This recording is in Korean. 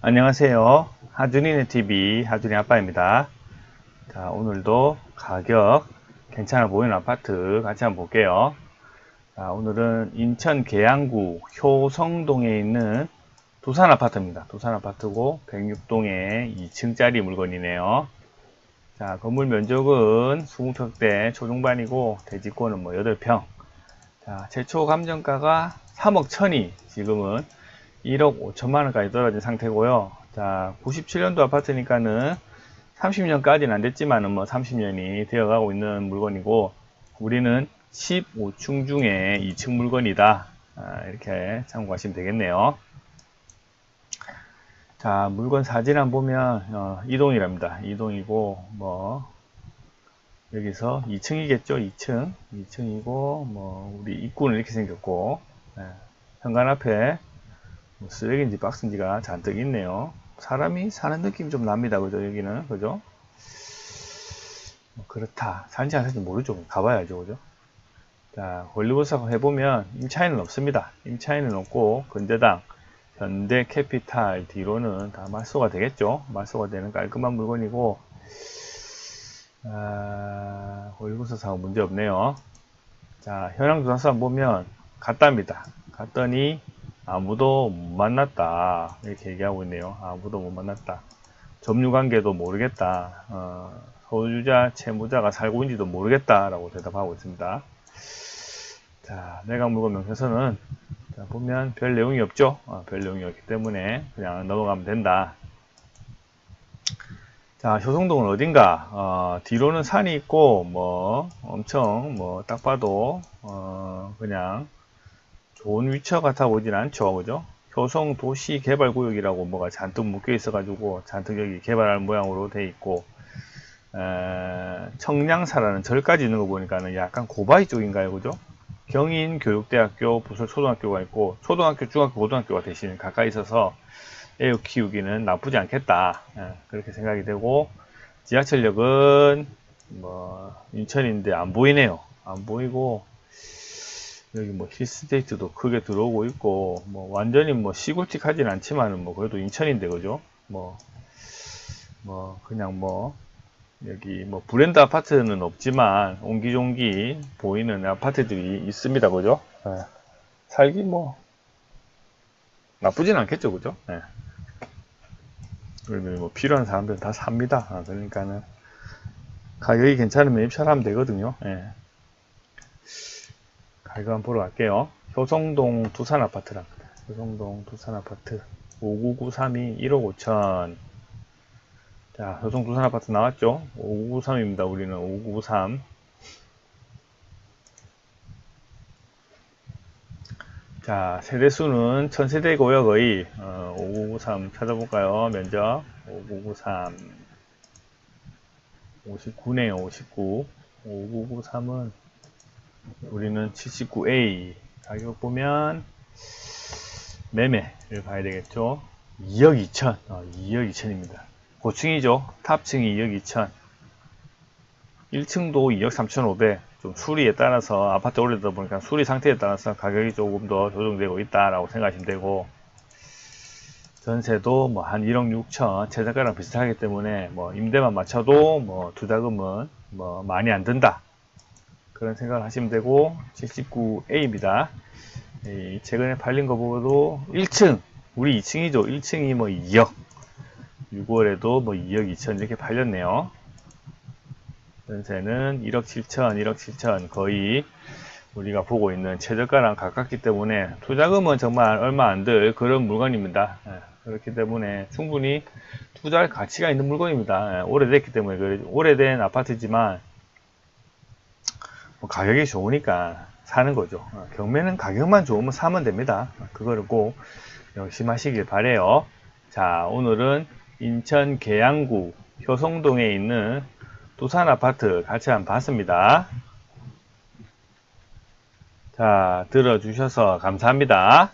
안녕하세요. 하준이네 TV 하준이 아빠입니다. 자, 오늘도 가격 괜찮아 보이는 아파트 같이 한번 볼게요. 자, 오늘은 인천 계양구 효성동에 있는 두산 아파트입니다. 두산 아파트고 106동에 2층짜리 물건이네요. 자, 건물 면적은 20평대 초중반이고 대지권은 뭐 8평. 자, 최초 감정가가 3억 천이 지금은 1억 5천만 원까지 떨어진 상태고요. 자, 97년도 아파트니까는 30년까지는 안 됐지만은 뭐 30년이 되어가고 있는 물건이고 우리는 15층 중에 2층 물건이다. 아, 이렇게 참고하시면 되겠네요. 자, 물건 사진 한번 보면 어, 이동이랍니다. 이동이고 뭐 여기서 2층이겠죠. 2층. 2층이고 뭐 우리 입구는 이렇게 생겼고 예, 현관 앞에 뭐 쓰레기인지 박스인지가 잔뜩 있네요. 사람이 사는 느낌이 좀 납니다. 그죠? 여기는. 그죠? 뭐 그렇다. 사는지 안 사는지 모르죠. 가봐야죠. 그죠? 자, 권리분석 해보면 임차인은 없습니다. 임차인은 없고, 건대당, 현대 캐피탈 뒤로는 다 말소가 되겠죠. 말소가 되는 깔끔한 물건이고, 아, 권리분석 사고 문제 없네요. 자, 현황 조사서 보면 갔답니다. 갔더니 아무도 못 만났다. 이렇게 얘기하고 있네요. 아무도 못 만났다. 점유 관계도 모르겠다. 어, 소유자, 채무자가 살고 있는지도 모르겠다 라고 대답하고 있습니다. 자, 내가 물건 명세서는 자, 보면 별 내용이 없죠. 어, 별 내용이 없기 때문에 그냥 넘어가면 된다. 자, 효성동은 어딘가? 어, 뒤로는 산이 있고, 뭐, 엄청, 뭐, 딱 봐도, 어, 그냥, 좋은 위치와 같아 보진 않죠. 그죠? 효성 도시 개발 구역이라고 뭐가 잔뜩 묶여 있어 가지고, 잔뜩 여기 개발할 모양으로 돼 있고, 에, 청량사라는 절까지 있는 거 보니까는 약간 고바위 쪽인가요? 그죠? 경인 교육대학교 부설 초등학교가 있고, 초등학교, 중학교, 고등학교가 대신 가까이 있어서, 애우 키우기는 나쁘지 않겠다. 예, 그렇게 생각이 되고 지하철역은 뭐 인천인데 안 보이네요. 안 보이고 여기 뭐 힐스테이트도 크게 들어오고 있고 뭐 완전히 뭐 시골틱하진 않지만은 뭐 그래도 인천인데 그죠? 뭐뭐 그냥 뭐 여기 뭐 브랜드 아파트는 없지만 옹기종기 보이는 아파트들이 있습니다. 그죠? 예. 살기 뭐 나쁘진 않겠죠. 그죠? 예. 그러면 뭐 필요한 사람들은 다 삽니다. 아, 그러니까는 가격이 괜찮으면 입찰하면 되거든요. 예. 가격 한번 보러 갈게요. 효성동 두산 아파트랍니다. 효성동 두산 아파트 59932 1억 5천. 자, 효성 두산 아파트 나왔죠? 5993입니다. 우리는 5993. 자, 세대수는 1000세대고요, 거의. 어, 5993 찾아볼까요? 면적. 5993. 59네요, 59. 5993은 우리는 79A. 가격 보면 매매를 봐야 되겠죠? 2억 2천. 어, 2억 2천입니다. 고층이죠. 탑층이 2억 2천. 1층도 2억 3,500. 좀 수리에 따라서 아파트 올리다 보니까 수리 상태에 따라서 가격이 조금 더 조정되고 있다라고 생각하시면 되고 전세도 뭐 한 1억 6천 최저가랑 비슷하기 때문에 뭐 임대만 맞춰도 뭐 투자금은 뭐 많이 안 든다 그런 생각을 하시면 되고 79A입니다 최근에 팔린 거 보고도 1층 우리 2층이죠 1층이 뭐 2억 6월에도 뭐 2억 2천 이렇게 팔렸네요 전세는 1억 7천, 1억 7천 거의 우리가 보고 있는 최저가랑 가깝기 때문에 투자금은 정말 얼마 안 들 그런 물건입니다. 예, 그렇기 때문에 충분히 투자할 가치가 있는 물건입니다. 예, 오래됐기 때문에 그 오래된 아파트지만 뭐 가격이 좋으니까 사는 거죠. 어, 경매는 가격만 좋으면 사면 됩니다. 그거를 꼭 명심하시길 바래요. 자, 오늘은 인천 계양구 효성동에 있는 두산 아파트 같이 한번 봤습니다. 자, 들어주셔서 감사합니다.